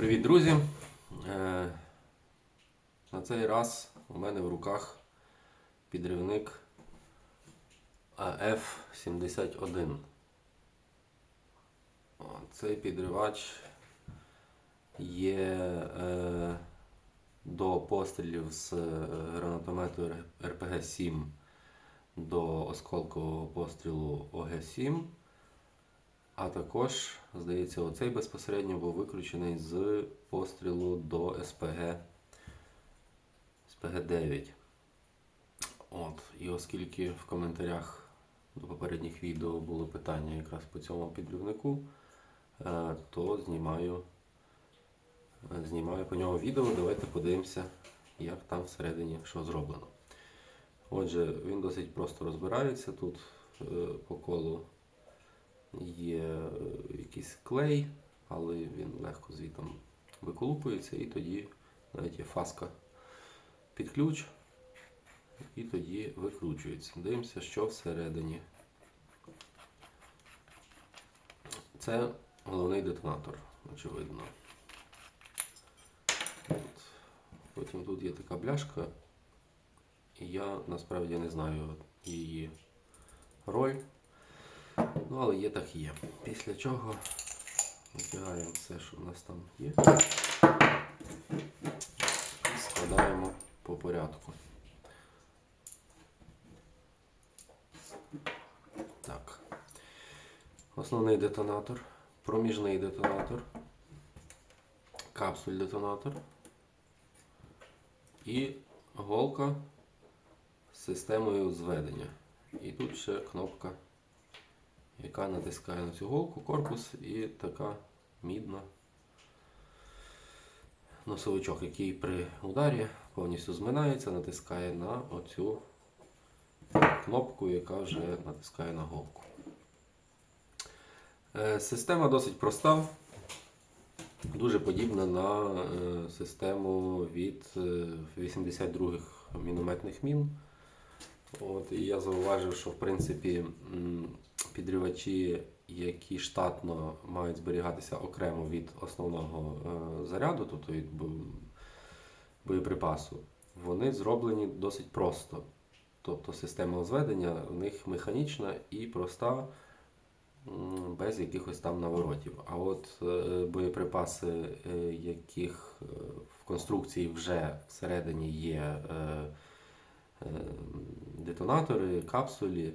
Привіт, друзі! Е, На цей раз у мене в руках підривник AF71. Цей підривач є е, до пострілів з е, гранатомету РПГ-7 до осколкового пострілу ОГ-7. А також, здається, оцей безпосередньо був виключений з пострілу до СПГ СПГ-9. От. І оскільки в коментарях до попередніх відео було питання якраз по цьому підривнику, е, то знімаю, е, знімаю по ньому відео. Давайте подивимося, як там всередині що зроблено. Отже, він досить просто розбирається. Тут е, по колу є е, якийсь клей, але він легко звітом виколупується, і тоді навіть є фаска під ключ, і тоді викручується. Дивимося, що всередині. Це головний детонатор, очевидно. От. Потім тут є така бляшка, і я насправді не знаю її роль. Ну, але є так є. Після чого витягаємо все, що в нас там є. Складаємо по порядку. Так. Основний детонатор, проміжний детонатор, капсуль детонатор і голка з системою зведення. І тут ще кнопка яка натискає на цю голку корпус і така мідна носовичок, який при ударі повністю зминається, натискає на оцю кнопку, яка вже натискає на голку. Е, Система досить проста, дуже подібна на е, систему від е, 82-х мінометних мін. От, і я зауважив, що в принципі підривачі, які штатно мають зберігатися окремо від основного е, заряду, тобто від боєприпасу, вони зроблені досить просто. Тобто система зведення в них механічна і проста, без якихось там наворотів. А от е, боєприпаси, е, яких в конструкції вже всередині є детонатори, капсулі,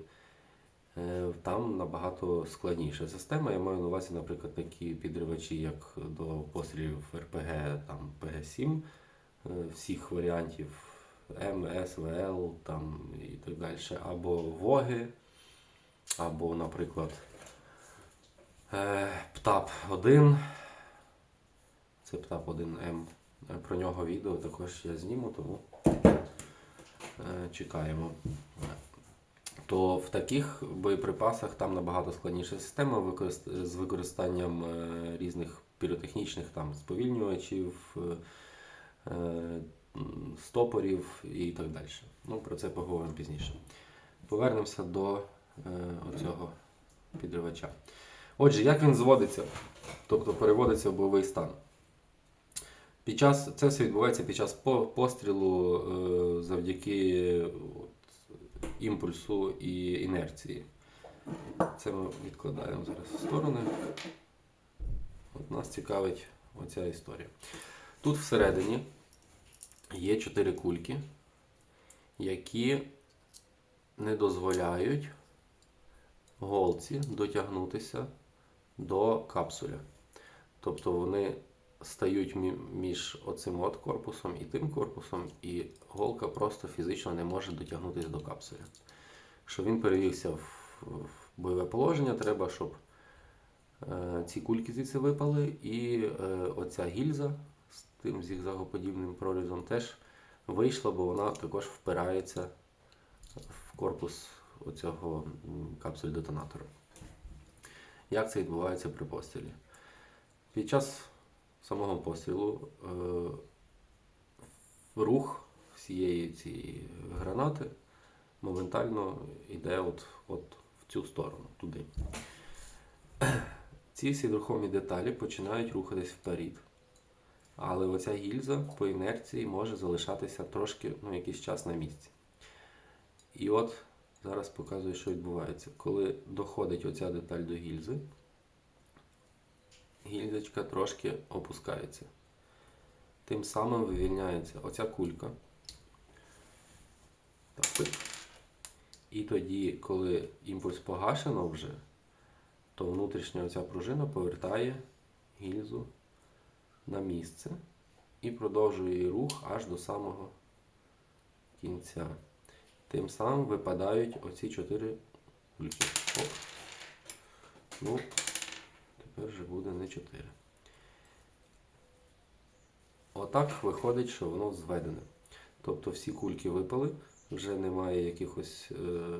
е, там набагато складніша система. Я маю на увазі, наприклад, такі підривачі, як до пострілів РПГ, там ПГ-7, е, всіх варіантів М, С, ВЛ там, і так далі, або ВОГи, або, наприклад, е, ПТАП-1. Це ПТАП-1М. Е, Про нього відео також я зніму, тому е, чекаємо. То в таких боєприпасах там набагато складніша система з використанням е, різних піротехнічних там сповільнювачів, е, е, стопорів і так далі. Ну, про це поговоримо пізніше. Повернемося до е, оцього підривача. Отже, як він зводиться, тобто переводиться в бойовий стан. Під час, це все відбувається під час пострілу е, завдяки імпульсу і інерції. Це ми відкладаємо зараз в сторони. От нас цікавить оця історія. Тут всередині є чотири кульки, які не дозволяють голці дотягнутися до капсуля. Тобто вони стають між оцим от корпусом і тим корпусом, і голка просто фізично не може дотягнутися до капсуля. Щоб він перевівся в, бойове положення, треба, щоб е, ці кульки звідси випали, і е, оця гільза з тим зігзагоподібним прорізом теж вийшла, бо вона також впирається в корпус оцього м, капсуль детонатора. Як це відбувається при пострілі? Під час самого пострілу е, рух всієї цієї гранати моментально йде от, от в цю сторону, туди. Ці всі рухомі деталі починають рухатись вперед. Але оця гільза по інерції може залишатися трошки ну, якийсь час на місці. І от зараз показую, що відбувається. Коли доходить оця деталь до гільзи, гільзочка трошки опускається. Тим самим вивільняється оця кулька. І тоді, коли імпульс погашено вже, то внутрішня оця пружина повертає гільзу на місце і продовжує її рух аж до самого кінця. Тим самим випадають оці чотири кульки. Оп. Ну, тепер вже буде не чотири. Отак виходить, що воно зведене. Тобто всі кульки випали, вже немає якихось е,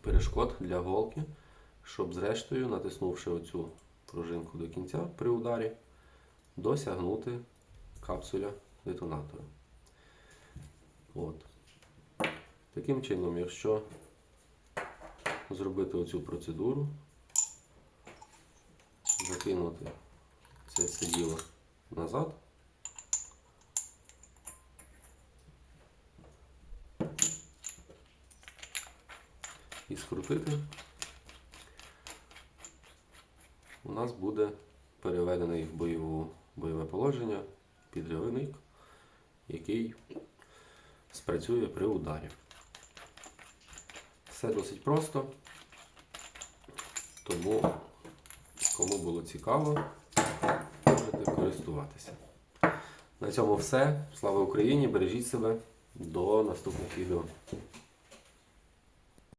перешкод для голки, щоб зрештою, натиснувши оцю пружинку до кінця при ударі, досягнути капсуля детонатора. От. Таким чином, якщо зробити оцю процедуру, закинути це все діло назад. І скрутити, у нас буде переведений в бойову, бойове положення підривник, який спрацює при ударі. Все досить просто, тому кому було цікаво, можете користуватися. На цьому все. Слава Україні! Бережіть себе. До наступних відео.